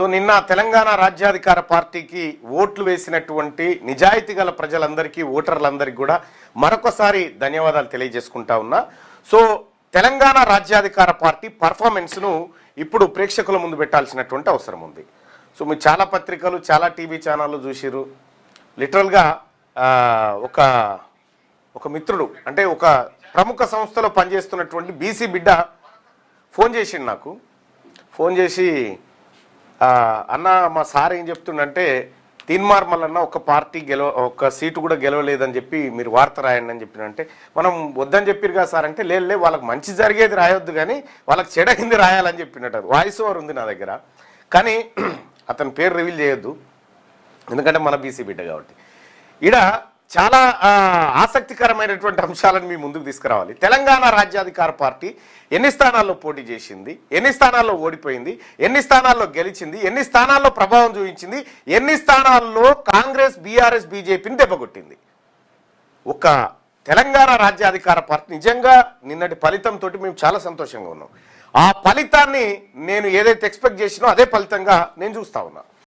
So నిన్న తెలంగాణ రాజ్యాధికార పార్టీకి ఓట్లు వేసినటువంటి నిజాయితీ గల ప్రజలందరికీ ఓటర్లందరికీ కూడా మరొకసారి ధన్యవాదాలు తెలియజేసుకుంటా ఉన్నా. సో తెలంగాణ రాజ్యాధికార పార్టీ పర్ఫార్మెన్స్ను ఇప్పుడు ప్రేక్షకుల ముందు పెట్టాల్సినటువంటి అవసరం ఉంది. సో మీరు చాలా పత్రికలు చాలా టీవీ ఛానళ్ళు చూసిరు లిటరల్గా ఒక ఒక మిత్రుడు అంటే ఒక ప్రముఖ సంస్థలో పనిచేస్తున్నటువంటి బీసీ బిడ్డ ఫోన్ చేసిండు నాకు. ఫోన్ చేసి అన్న మా సార్ ఏం చెప్తుండంటే తీన్మార్ మల్లన్న ఒక పార్టీ గెలవ ఒక సీటు కూడా గెలవలేదని చెప్పి మీరు వార్త రాయండి అని చెప్పినంటే మనం వద్దని చెప్పారు కదా సార్ అంటే లేదు వాళ్ళకి మంచి జరిగేది రాయొద్దు కానీ వాళ్ళకి చెడగింది రాయాలని చెప్పినట్టు. వాయిస్ ఓవర్ ఉంది నా దగ్గర. కానీ అతని పేరు రివీల్ చేయొద్దు. ఎందుకంటే మన బీసీ బిడ్డ కాబట్టి. ఇడ చాలా ఆసక్తికరమైనటువంటి అంశాలను మీ ముందుకు తీసుకురావాలి. తెలంగాణ రాజ్యాధికార పార్టీ ఎన్ని స్థానాల్లో పోటీ చేసింది? ఎన్ని స్థానాల్లో ఓడిపోయింది? ఎన్ని స్థానాల్లో గెలిచింది? ఎన్ని స్థానాల్లో ప్రభావం చూపించింది? ఎన్ని స్థానాల్లో కాంగ్రెస్ బీఆర్ఎస్ బీజేపీని దెబ్బకొట్టింది ఒక తెలంగాణ రాజ్యాధికార పార్టీ నిజంగా నిన్నటి ఫలితంతో మేము చాలా సంతోషంగా ఉన్నాం. ఆ ఫలితాన్ని నేను ఏదైతే ఎక్స్పెక్ట్ చేసినో అదే ఫలితంగా నేను చూస్తా ఉన్నా.